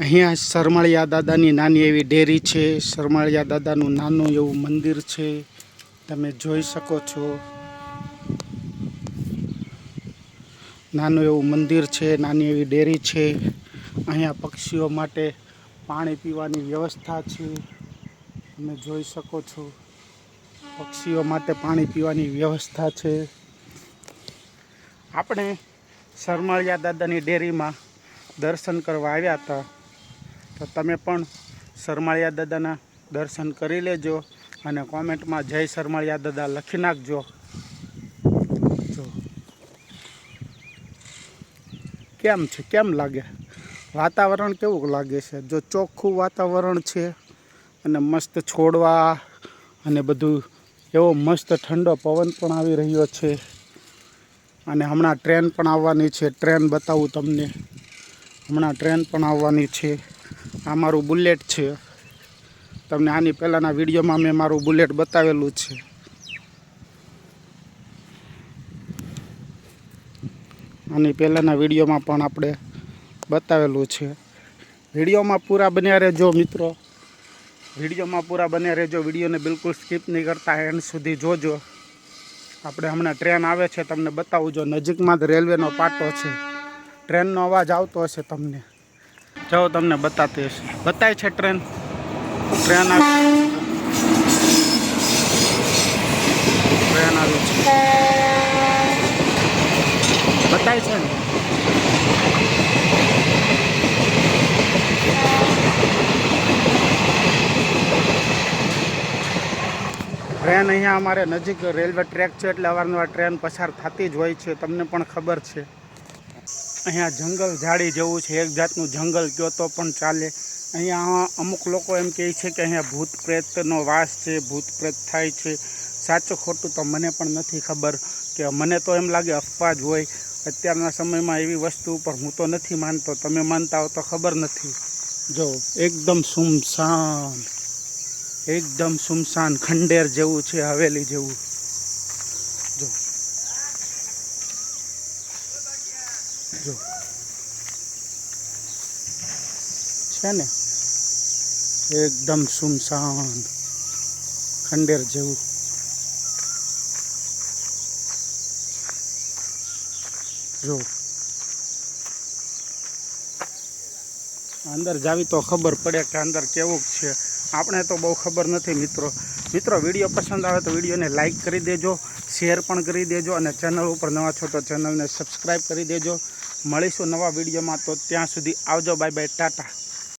અહીંયા શરમાળિયા દાદાની નાની એવી ડેરી છે. શરમાળિયા દાદાનું નાનું એવું મંદિર છે. તમે જોઈ શકો છો. નાનું એવું મંદિર છે, નાની એવી ડેરી છે. અહીંયા પક્ષીઓ માટે પાણી પીવાની વ્યવસ્થા છે. તમે જોઈ શકો છો. પક્ષીઓ માટે પાણી પીવાની વ્યવસ્થા છે. આપણે શરમાળિયા દાદાની ડેરીમાં દર્શન કરવા આવ્યા હતા. તો તમે પણ સરમાળિયા દાદાના દર્શન કરી લેજો અને કોમેન્ટમાં જય સરમાળિયા દાદા લખી નાખજો. જો. કેમ છે? કેમ લાગે? વાતાવરણ કેવું લાગે છે? જો ચોખ્ખું વાતાવરણ છે અને મસ્ત છોડવા અને બધું, એવો મસ્ત ઠંડો પવન પણ આવી રહ્યો છે. અને હમણાં ટ્રેન પણ આવવાની છે. ટ્રેન બતાવું તમને. હમણાં ટ્રેન પણ આવવાની છે. આ મારું બુલેટ છે. તમને આની પહેલાંના વિડીયોમાં મેં મારું બુલેટ બતાવેલું છે. આની પહેલાંના વિડીયોમાં પણ આપણે બતાવેલું છે. વિડીયોમાં પૂરા બન્યા રહેજો મિત્રો. વિડીયોમાં પૂરા બન્યા રહેજો. વિડીયોને બિલકુલ સ્કીપ નહીં કરતા. એન્ડ સુધી જોજો. આપણે હમણાં ટ્રેન આવે છે. તમને બતાવું જો. નજીકમાં જ રેલવેનો પાટો છે. ટ્રેનનો અવાજ આવતો હશે તમને. જાઓ, તમને બતાતી હશે. બતાય છે ટ્રેન. ટ્રેન આવી ટ્રેન આવી છે. બતાય છે ને? ટ્રેન અહીંયા અમારે નજીક રેલવે ટ્રેક છે, એટલે અવારનવાર ટ્રેન પસાર થતી જ હોય છે. તમને પણ ખબર છે. અહીંયા જંગલ ઝાડી જેવું છે, એક જાતનું જંગલ કયો તો પણ ચાલે. અહીંયા અમુક લોકો એમ કહે છે કે અહીંયા ભૂત પ્રેતનો વાસ છે, ભૂત પ્રેત થાય છે. સાચું ખોટું તો મને પણ નથી ખબર કે મને તો એમ લાગે અફવા જ હોય. અત્યારના સમયમાં એવી વસ્તુ ઉપર હું તો નથી માનતો. તમે માનતા હો તો ખબર નથી. જો, એકદમ સુમસાન એકદમ સુમસાન ખંડેર જેવું છે, હવેલી જેવું. જો. છે ને? એકદમ સુમસાન ખંડેર જેવું. જો. અંદર જાવી તો ખબર પડે કે અંદર કેવું છે. આપણે તો બહુ ખબર નથી મિત્રો. મિત્રો, વીડિયો પસંદ આવે તો વિડીયોને લાઇક કરી દેજો શેર પણ કરી દેજો અને ચેનલ ઉપર નવા છો તો ચેનલને સબસ્ક્રાઈબ કરી દેજો. મળીશું નવા વિડીયોમાં, તો ત્યાં સુધી આવજો બાય બાય ટાટા.